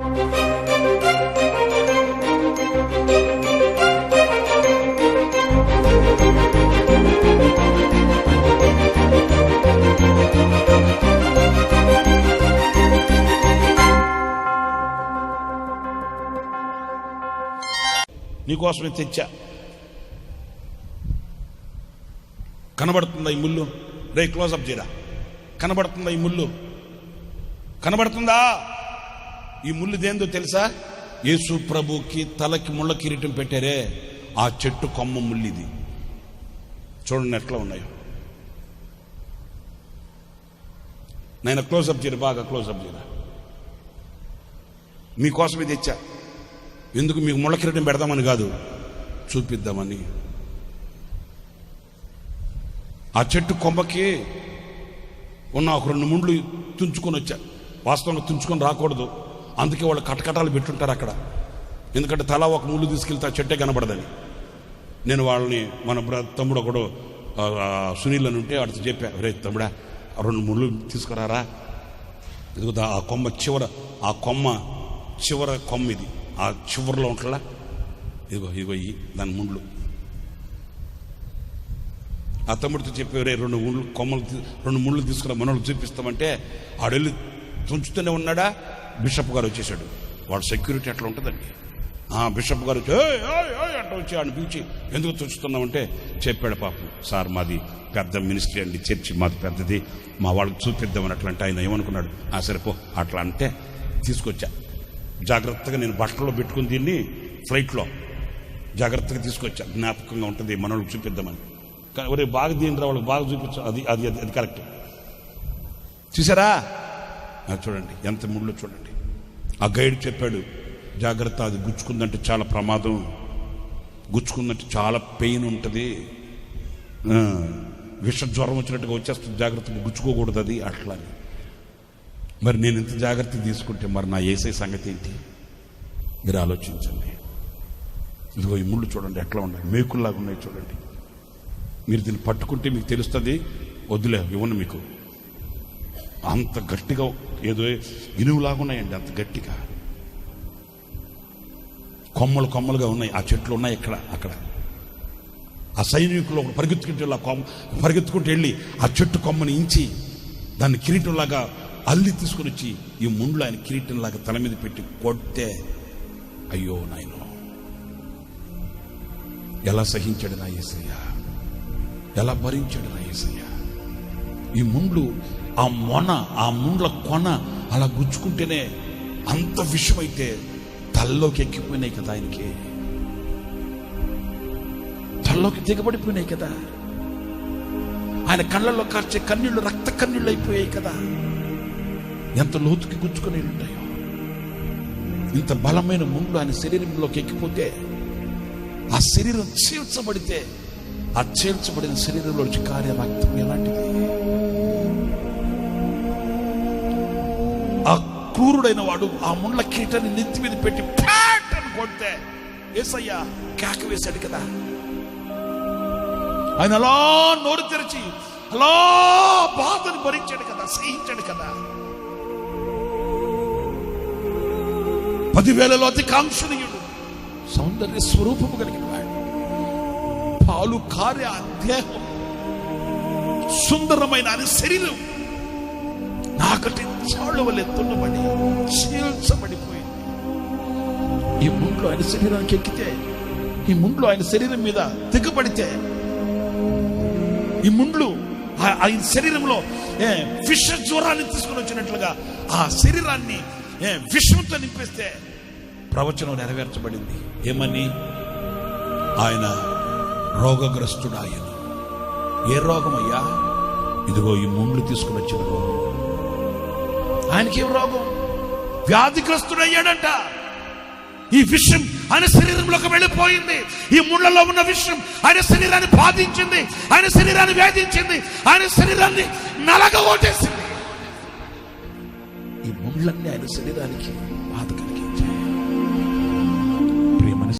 నీకోసమే తెచ్చా. కనబడుతుందా ఈ ముళ్ళు? రే క్లోజప్ చేయరా. కనబడుతుందా ఈ ముళ్ళు? కనబడుతుందా? ఈ ముళ్ళుదేందో తెలుసా? యేసు ప్రభుకి తలకి ముళ్ళ కిరీటం పెట్టారే. ఆ చెట్టు కొమ్మ ముళ్ళు ఇది చూడండి ఎట్లా ఉన్నాయో. నేను క్లోజప్ చేయరు? బాగా క్లోజప్ చేయరా? మీకోసమే ఇది తెచ్చా. ఎందుకు మీకు ముళ్ళ కిరీటం పెడదామని కాదు. చూపిద్దామని. ఆ చెట్టు కొమ్మకి ఉన్న ఒక రెండు ముండ్లు తుంచుకొని వచ్చా. వాస్తవంగా తుంచుకొని రాకూడదు. అందుకే వాళ్ళు కటకటాలు పెట్టుంటారు అక్కడ. ఎందుకంటే తలా ఒక ముళ్ళు తీసుకెళ్తే ఆ చెట్టే కనబడదని. నేను వాళ్ళని మన తమ్ముడు ఒకడు సునీల్ అని ఉంటే వాడితో చెప్పా రే తమ్ముడా రెండు ముళ్ళు తీసుకురారా? ఎందుకంటే ఆ కొమ్మ చివర ఆ కొమ్మ చివర కొమ్మ ఇది. ఆ చివరిలో ఉంటలా? ఇదిగో ఇదిగో ఈ దాని ముండ్లు ఆ తమ్ముడితో చెప్పి రే రెండు ముళ్ళు కొమ్మలు రెండు ముళ్ళు తీసుకురా మనోళ్ళు చూపిస్తామంటే ఆడెళ్ళి తుంచుతూనే ఉన్నాడా? బిషప్ గారు వచ్చేసాడు. వాడు సెక్యూరిటీ అట్లా ఉంటుందండి. ఆ బిషప్ గారు వచ్చి అంట వచ్చి ఆయన పిలిచి ఎందుకు తుంచుతున్నామంటే చెప్పాడు పాపం సార్ మాది పెద్ద మినిస్ట్రీ అండి చర్చి మాది పెద్దది మా వాళ్ళకి చూపిద్దామని అట్లా అంటే ఆయన ఏమనుకున్నాడు? ఆ సరిపో అట్లా అంటే తీసుకొచ్చా. జాగ్రత్తగా నేను బట్టలో పెట్టుకుని దీన్ని ఫ్లైట్లో జాగ్రత్తగా తీసుకొచ్చా. జ్ఞాపకంగా ఉంటుంది మనోళ్ళకి చూపిద్దామని. కానీ ఒరే బాగా దీని వాళ్ళకి బాగా చూపించు అది అది అది అది కరెక్ట్. చూసారా? చూడండి ఎంత ముళ్ళు చూడండి. ఆ గైడ్ చెప్పాడు జాగ్రత్త అది గుచ్చుకుందంటే చాలా ప్రమాదం. గుచ్చుకుందంటే చాలా పెయిన్ ఉంటుంది. విష జ్వరం వచ్చినట్టుగా వచ్చేస్తుంది జాగ్రత్తగా గుచ్చుకోకూడదు అది అట్లా అని. మరి నేను ఇంత జాగ్రత్త తీసుకుంటే మరి నా వేసే సంగతి ఏంటి? మీరు ఆలోచించండి. ఇదిగో ఈ ముళ్ళు చూడండి ఎట్లా ఉన్నాయి? మేకుల్లాగా ఉన్నాయి చూడండి. మీరు దీన్ని పట్టుకుంటే మీకు తెలుస్తుంది వదిలే ఇవ్వను మీకు. అంత గట్టిగా ఏదో ఇనువులాగా ఉన్నాయండి అంత గట్టిగా. కొమ్మలు కొమ్మలుగా ఉన్నాయి. ఆ చెట్లు ఉన్నాయి ఇక్కడ అక్కడ. ఆ సైనికులు ఒకడు పరిగెత్తుకుంటూ వెళ్ళి కొమ్మ పరిగెత్తుకుంటూ వెళ్ళి ఆ చెట్టు కొమ్మని ఇంచి దాన్ని కిరీటంలాగా అల్లి తీసుకుని వచ్చి ఈ ముండ్లు ఆయన కిరీటంలాగా తల మీద పెట్టి కొడితే అయ్యో నాయన. ఎలా సహించాడు నా ఏసయ్య ఎలా భరించాడు నా ఏసయ్య ఈ ముండ్లు ఆ మొన ఆ ముండ్ల కొన అలా గుచ్చుకుంటేనే అంత విషమైతే తల్లోకి ఎక్కిపోయినాయి కదా ఆయనకి. తల్లోకి దిగబడిపోయినాయి కదా. ఆయన కళ్ళల్లో కార్చే కన్నీళ్ళు రక్త కన్నీళ్ళు అయిపోయాయి కదా. ఎంత లోతుకి గుచ్చుకొని ఉంటాయో. ఇంత బలమైన ముండ్లు ఆయన శరీరంలోకి ఎక్కిపోతే ఆ శరీరం చీల్చబడితే ఆ చీల్చబడిన శరీరంలో నుంచి ఎలాంటిది? క్రూరుడైన వాడు ఆ ముండ్ల కీటని నెత్తి మీద పెట్టి ప్యాట్ అని కొడితే ఏసయ్య కేక వేశాడు కదా. ఆయన అలా నోరు తెరిచి అలా బాధను భరించాడు కదా సహించాడు కదా. పదివేలలో అతి కాంక్షణీయుడు సౌందర్య స్వరూపము కలిగిన వాడు. పాలు కార్య ఆ దేహం సుందరమైన అని శరీరం నాకటి చాళ్ళు వల్ల చీల్చబడిపోయింది ఈ ముండ్లో ఆయన శరీరానికి ఎక్కితే ఈ ముండ్లు ఆయన శరీరం మీద దిగబడితే ఈ ముండ్లు ఆయన శరీరంలో ఏ, విష జ్వరాన్ని తీసుకుని వచ్చినట్లుగా ఆ శరీరాన్ని ఏ, విషంతో నింపేస్తే ప్రవచనం నెరవేర్చబడింది. ఏమని? ఆయన రోగగ్రస్తుడు ఆయన ఏ రోగం అయ్యా ఇదిగో ఈ ముండ్లు తీసుకుని వచ్చిన రోగం ఆయనకి ఏం రోగం? వ్యాధిగ్రస్తుడయ్యాడంట. ఈ విషయం ఆయన శరీరంలోకి వెళ్ళిపోయింది. ఈ ముళ్ళలో ఉన్న విషయం ఆయన శరీరాన్ని బాధించింది. ఆయన శరీరాన్ని వేధించింది. ఆయన శరీరాన్ని నలగ ఓటేసింది ఈ ముళ్ళన్నీ ఆయన శరీరానికి